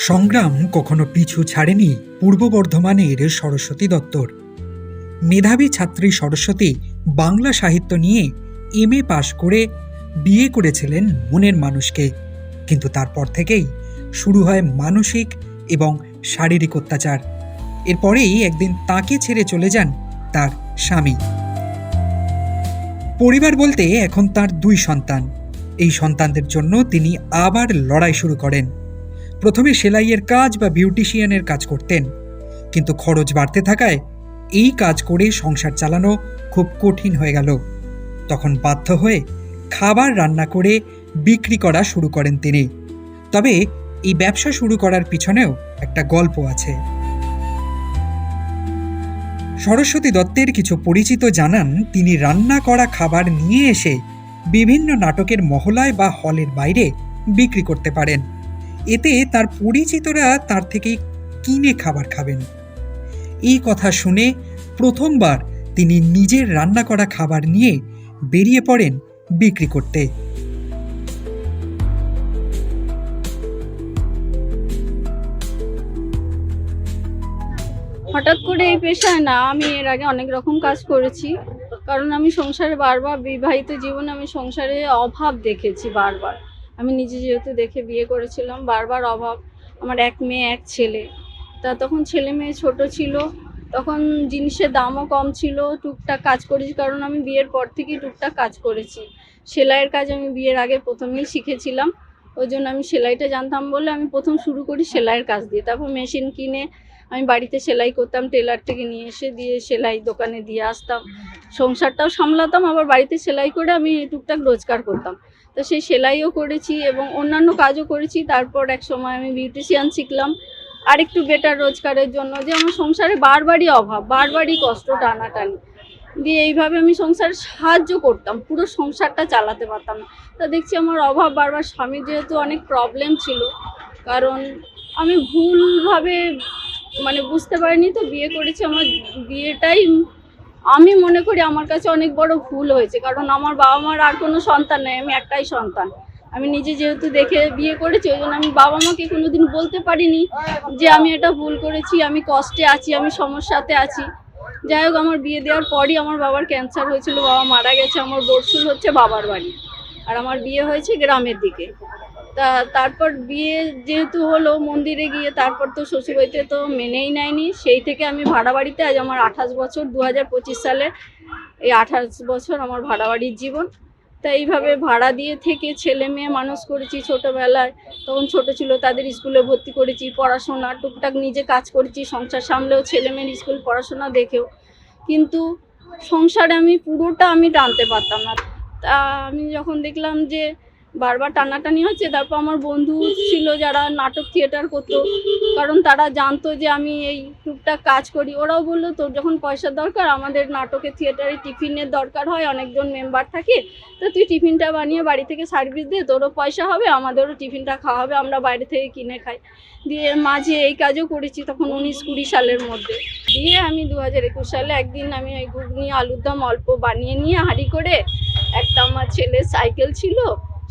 সংগ্রাম কখনো পিছু ছাড়েনি পূর্ব বর্ধমানের সরস্বতী দত্তর মেধাবী ছাত্রী সরস্বতী বাংলা সাহিত্য নিয়ে এম এ পাশ করে বিয়ে করেছিলেন মনের মানুষকে। কিন্তু তারপর থেকেই শুরু হয় মানসিক এবং শারীরিক অত্যাচার। এরপরেই একদিন তাকে ছেড়ে চলে যান তার স্বামী। পরিবার বলতে এখন তার দুই সন্তান। এই সন্তানদের জন্য তিনি আবার লড়াই শুরু করেন। প্রথমে সেলাইয়ের কাজ বা বিউটিশিয়ানের কাজ করতেন। কিন্তু খরচ বাড়তে থাকায় এই কাজ করে সংসার চালানো খুব কঠিন হয়ে গেল। তখন বাধ্য হয়ে খাবার রান্না করে বিক্রি করা শুরু করেন তিনি। তবে এই ব্যবসা শুরু করার পিছনেও একটা গল্প আছে। সরস্বতী দত্তের কিছু পরিচিত জানান, তিনি রান্না করা খাবার নিয়ে এসে বিভিন্ন নাটকের মহলায় বা হলের বাইরে বিক্রি করতে পারেন। এতে তার পরিচিতরা তার থেকে কিনে খাবার খাবেন। এই কথা শুনে প্রথমবার তিনি নিজের রান্না করা খাবার নিয়ে বেরিয়ে পড়েন বিক্রি করতে। হঠাৎ করে এই পেশায় না, আমি এর আগে অনেক রকম কাজ করেছি। কারণ আমি সংসারে বারবার বিবাহিত জীবনে আমি সংসারে অভাব দেখেছি বারবার। আমি নিজে যেহেতু দেখে বিয়ে করেছিলাম, বারবার অভাব। আমার এক মেয়ে, এক ছেলে। তা তখন ছেলে মেয়ে ছোট ছিল, তখন জিনিসের দামও কম ছিল, টুকটাক কাজ করেছি, কারণ আমি বিয়ের পর থেকেই টুকটাক কাজ করেছি। সেলাইয়ের কাজ আমি বিয়ের আগে প্রথমেই শিখেছিলাম। ওই জন্য আমি সেলাইটা জানতাম বলে আমি প্রথম শুরু করি সেলাইয়ের কাজ দিয়ে। তারপর মেশিন কিনে আমি বাড়িতে সেলাই করতাম, টেলার থেকে নিয়ে এসে দিয়ে সেলাই দোকানে দিয়ে আসতাম। সংসারটাও সামলাতাম, আবার বাড়িতে সেলাই করে আমি টুকটাক রোজগার করতাম। তো সেই সেলাইও করেছি এবং অন্যান্য কাজও করেছি। তারপর এক সময় আমি বিউটিশিয়ান শিখলাম। আর একটু বেটার রোজগারের জন্য যে আমার সংসারে বারবারই অভাব, বারবারই কষ্ট টানাটানি। দিয়ে এইভাবে আমি সংসারে সাহায্য করতাম, পুরো সংসারটা চালাতে পারতাম না। তা দেখছি আমার অভাব বারবার। স্বামীর যেহেতু অনেক প্রবলেম ছিল, কারণ আমি ভুলভাবে মানে বুঝতে পারিনি তো বিয়ে করেছি আমার বিয়েটাই আমি মনে করি আমার কাছে অনেক বড় ভুল হয়েছে, কারণ আমার বাবা মার আর কোনো সন্তান নেই, আমি একটাই সন্তান। আমি নিজে যেহেতু দেখে বিয়ে করেছি, ওই জন্য আমি বাবা মাকে কোনোদিন বলতে পারিনি যে আমি এটা ভুল করেছি, আমি কষ্টে আছি, আমি সমস্যাতে আছি। যাই হোক, আমার বিয়ে দেওয়ার পরই আমার বাবার ক্যান্সার হয়েছিল, বাবা মারা গেছে, আমার বর্ষুল হচ্ছে বাবার বাড়ি। আর আমার বিয়ে হয়েছে গ্রামের দিকে। তা তারপর বিয়ে যেহেতু হলো মন্দিরে গিয়ে তারপর তো শ্বশুরবাড়িতে তো মেনেই নেয়নি। সেই থেকে আমি ভাড়া বাড়িতে আজ আমার আঠাশ বছর দু হাজার পঁচিশ সালে এই আঠাশ বছর আমার ভাড়া বাড়ির জীবন। তা এইভাবে ভাড়া দিয়ে থেকে ছেলে মেয়ে মানুষ করেছি ছোটোবেলায়। তখন ছোট ছিল, তাদের স্কুলে ভর্তি করেছি, পড়াশোনা, টুকটাক নিজে কাজ করেছি, সংসার সামলেও ছেলে মেয়ের স্কুল পড়াশোনা দেখেও। কিন্তু সংসারে আমি পুরোটা আমি টানতে পারতাম না। তা আমি যখন দেখলাম যে বারবার টানাটানি হচ্ছে তারপর আমার বন্ধু ছিল যারা নাটক থিয়েটার করতো, কারণ তারা জানতো যে আমি এই টুকটাক কাজ করি। ওরাও বলল, তোর যখন পয়সার দরকার, আমাদের নাটকে থিয়েটারে টিফিনের দরকার হয়, অনেকজন মেম্বার থাকে। তো তুই টিফিনটা বানিয়ে বাড়ি থেকে সার্ভিস দে, তোরও পয়সা হবে, আমাদেরও টিফিনটা খাওয়া হবে, আমরা বাইরে থেকে কিনে খাই। দিয়ে মাঝে এই কাজও করেছি তখন উনিশ কুড়ি সালের মধ্যে। দিয়ে আমি দু হাজার একুশ সালে একদিন আমি ওই ঘুগনি আলুর দম অল্প বানিয়ে নিয়ে হাঁড়ি করে একটা আমার ছেলের সাইকেল ছিল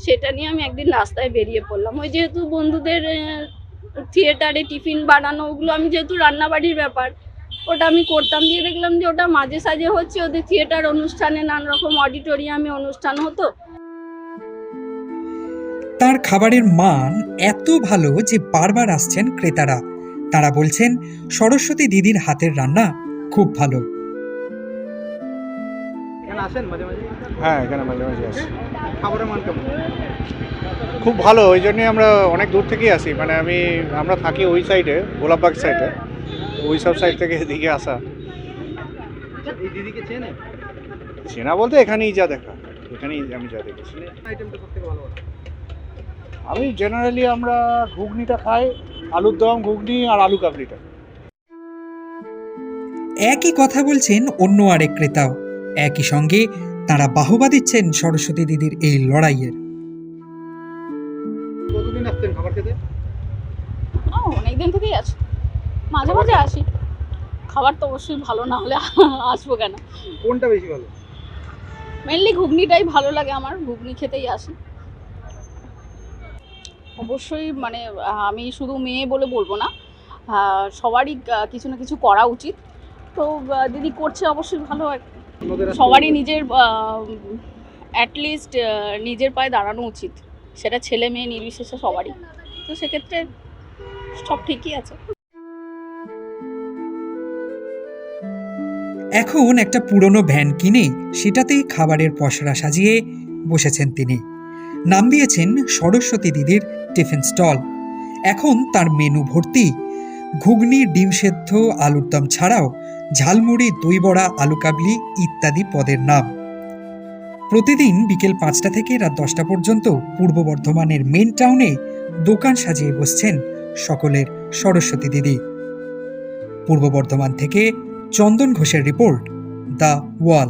সেটা নিয়ে আমি একদিন রাস্তায় বেরিয়ে পড়লাম। ওই যেহেতু বন্ধুদের থিয়েটারে টিফিন বানানো, ওগুলো আমি যেহেতু রান্নাবাড়ির ব্যাপার, ওটা আমি করতাম দিয়ে দেখলাম যে ওটা মাঝে সাঝে হচ্ছে, ওদের থিয়েটার অনুষ্ঠানে নানা রকম অডিটোরিয়ামে অনুষ্ঠান হতো। তার খাবারের মান এত ভালো যে বারবার আসছেন ক্রেতারা। তারা বলছেন, সরস্বতী দিদির হাতের রান্না খুব ভালো। আসেন মাঝে মাঝে? হ্যাঁ এখানে মাঝে মাঝে আসি খাবারের মান কেমন? খুব ভালো ওই জন্যই আমরা অনেক দূর থেকেই আসি মানে আমি আমরা থাকি ওই সাইডে গোলাপবাগ সাইডে ওই সব সাইড থেকে এদিকে আসা। এই দিদিকে চেনে? চেনা বলতে এখানেই যা দেখা। এখানেই আমি যা দেখেছি। আইটেমটা ভালো আমি জেনারেলি আমরা ঘুগনিটা খাই আলুর দম ঘুগনি আর আলু কাবলিটা। একই কথা বলছেন অন্য আরেক ক্রেতাও। একই সঙ্গে তারা বাহবা দিচ্ছেন সরস্বতী দিদির এই লড়াইয়ের। কতদিন আসতেন খাবার খেতে? অনেক দিন থেকেই আছি। মাঝে মাঝে আসি। খাবার তো অবশ্যই ভালো না হলে আসব কেন? কোনটা বেশি ভালো? মেনলি ঘুগনিটাই ভালো লাগে আমার ঘুগনি খেতেই আসি। অবশ্যই মানে আমি শুধু মেয়ে বলে বলব না সবারই কিছু না কিছু করা উচিত। তো দিদি করছে অবশ্যই ভালো সবারই নিজের অ্যাটলিস্ট নিজের পায়ে দাঁড়ানো উচিত। সেটা ছেলে মেয়ে নির্বিশেষে সবারই। তো সেক্ষেত্রে সব ঠিকই আছে। এখন একটা পুরনো ভ্যান কিনে সেটাতেই খাবারের পসরা সাজিয়ে বসেছেন তিনি। নাম দিয়েছেন সরস্বতী দিদির টিফিন স্টল। এখন তার মেনু ভর্তি। ঘুগনি ডিম সেদ্ধ আলুর দম ছাড়াও ঝালমুড়ি দই বড়া আলু কাবলি ইত্যাদি পদের নাম। প্রতিদিন বিকেল পাঁচটা থেকে রাত দশটা পর্যন্ত পূর্ব বর্ধমানের মেন টাউনে দোকান সাজিয়ে বসছেন সকলের সরস্বতী দিদি। পূর্ব বর্ধমান থেকে চন্দন ঘোষের রিপোর্ট দ্য ওয়াল